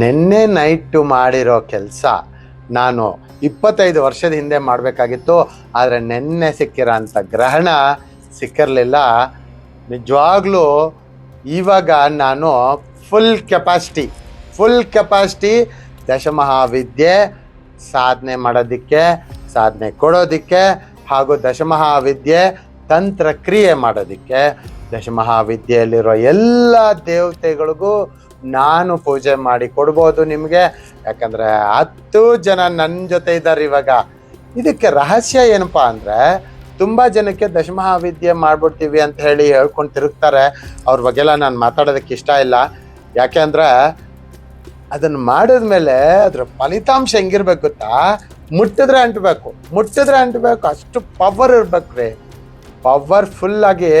ನಿನ್ನೆ ನೈಟು ಮಾಡಿರೋ ಕೆಲಸ ನಾನು ಇಪ್ಪತ್ತೈದು ವರ್ಷದ ಹಿಂದೆ ಮಾಡಬೇಕಾಗಿತ್ತು, ಆದರೆ ನಿನ್ನೆ ಸಿಕ್ಕಿರೋ ಅಂಥ ಗ್ರಹಣ ಸಿಕ್ಕಿರಲಿಲ್ಲ. ನಿಜವಾಗ್ಲೂ ಇವಾಗ ನಾನು ಫುಲ್ ಕೆಪಾಸಿಟಿ ಫುಲ್ ಕೆಪಾಸಿಟಿ ದಶಮಹಾವಿದ್ಯೆ ಸಾಧನೆ ಮಾಡೋದಕ್ಕೆ, ಸಾಧನೆ ಕೊಡೋದಕ್ಕೆ, ಹಾಗೂ ದಶಮಹಾವಿದ್ಯೆ ತಂತ್ರಕ್ರಿಯೆ ಮಾಡೋದಕ್ಕೆ, ದಶಮಹಾವಿದ್ಯೆಯಲ್ಲಿರೋ ಎಲ್ಲ ದೇವತೆಗಳಿಗೂ ನಾನು ಪೂಜೆ ಮಾಡಿ ಕೊಡ್ಬೋದು ನಿಮಗೆ. ಯಾಕಂದರೆ ಹತ್ತು ಜನ ನನ್ನ ಜೊತೆ ಇದ್ದಾರೆ ಇವಾಗ. ಇದಕ್ಕೆ ರಹಸ್ಯ ಏನಪ್ಪ ಅಂದರೆ ತುಂಬ ಜನಕ್ಕೆ ದಶಮಹಾವಿದ್ಯೆ ಮಾಡ್ಬಿಡ್ತೀವಿ ಅಂತ ಹೇಳಿ ಹೇಳ್ಕೊಂಡು ತಿರುಗ್ತಾರೆ. ಅವ್ರ ಬಗ್ಗೆಲ್ಲ ನಾನು ಮಾತಾಡೋದಕ್ಕೆ ಇಷ್ಟ ಇಲ್ಲ. ಯಾಕೆ ಅಂದರೆ ಅದನ್ನು ಮಾಡಿದ್ಮೇಲೆ ಅದರ ಫಲಿತಾಂಶ ಹೆಂಗಿರ್ಬೇಕು ಗೊತ್ತಾ? ಮುಟ್ಟಿದ್ರೆ ಅಂಟಬೇಕು. ಮುಟ್ಟಿದ್ರೆ ಅಂಟಬೇಕು. ಅಷ್ಟು ಪವರ್ ಇರಬೇಕು ರೀ. ಪವರ್ಫುಲ್ಲಾಗಿ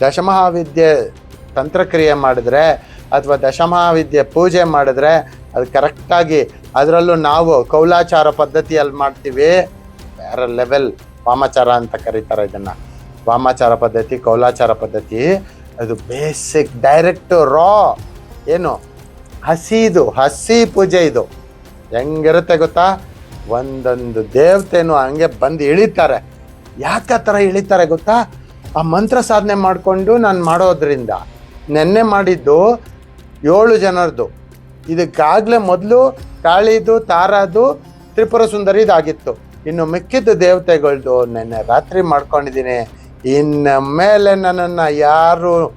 ದಶಮಹಾವಿದ್ಯೆ ತಂತ್ರಕ್ರಿಯೆ ಮಾಡಿದ್ರೆ ಅಥವಾ ದಶಮಹಾವಿದ್ಯೆ ಪೂಜೆ ಮಾಡಿದ್ರೆ ಅದು ಕರೆಕ್ಟಾಗಿ ಅದರಲ್ಲೂ ನಾವು ಕೌಲಾಚಾರ ಪದ್ಧತಿಯಲ್ಲಿ ಮಾಡ್ತೀವಿ. ಬೇರೆ ಲೆವೆಲ್ ವಾಮಾಚಾರ ಅಂತ ಕರೀತಾರೆ ಇದನ್ನು. ವಾಮಾಚಾರ ಪದ್ಧತಿ, ಕೌಲಾಚಾರ ಪದ್ಧತಿ, ಅದು ಬೇಸಿಕ್ ಡೈರೆಕ್ಟ್ ರಾ ಏನು? ಹಸಿದು, ಹಸಿ ಪೂಜೆ ಇದು. ಹೆಂಗಿರುತ್ತೆ ಗೊತ್ತಾ? ಒಂದೊಂದು ದೇವತೆನೂ ಹಂಗೆ ಬಂದು ಇಳಿತಾರೆ. ಯಾಕೆ ಆ ಥರ ಇಳಿತಾರೆ ಗೊತ್ತಾ? ಆ ಮಂತ್ರ ಸಾಧನೆ ಮಾಡಿಕೊಂಡು ನಾನು ಮಾಡೋದ್ರಿಂದ, ನೆನ್ನೆ ಮಾಡಿದ್ದು ಏಳು ಜನರದು ಇದಕ್ಕಾಗಲೇ ಮೊದಲು ಕಾಳಿದು, ತಾರಾದು, ತ್ರಿಪುರ ಸುಂದರಿದಾಗಿತ್ತು ಇನ್ನು ಮಿಕ್ಕಿದ ದೇವತೆಗಳ್ದು ನೆನ್ನೆ ರಾತ್ರಿ ಮಾಡ್ಕೊಂಡಿದ್ದೀನಿ. ಇನ್ನು ಮೇಲೆ ನನ್ನನ್ನು ಯಾರು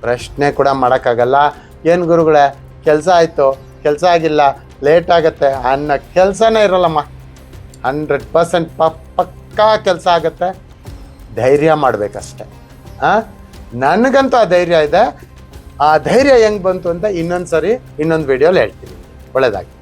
ಪ್ರಶ್ನೆ ಕೂಡ ಮಾಡೋಕ್ಕಾಗಲ್ಲ. ಏನು ಗುರುಗಳೇ, ಕೆಲಸ ಆಯಿತು. ಕೆಲಸ ಆಗಿಲ್ಲ. ಲೇಟ್ ಆಗುತ್ತೆ. ಅನ್ನೋ ಕೆಲಸನೇ ಇರಲ್ಲಮ್ಮ. ಹಂಡ್ರೆಡ್ ಪರ್ಸೆಂಟ್ ಪಕ್ಕಾ ಕೆಲಸ ಆಗುತ್ತೆ. ಧೈರ್ಯ ಮಾಡಬೇಕಷ್ಟೆ. ಹಾಂ ನನಗಂತೂ ಆ ಧೈರ್ಯ ಇದೆ. ಆ ಧೈರ್ಯ ಹೆಂಗ್ ಬಂತು ಅಂತ ಇನ್ನೊಂದು ಸರಿ ಇನ್ನೊಂದು ವಿಡಿಯೋಲಿ ಹೇಳ್ತೀನಿ. ಒಳ್ಳೆಯದಾಗಿ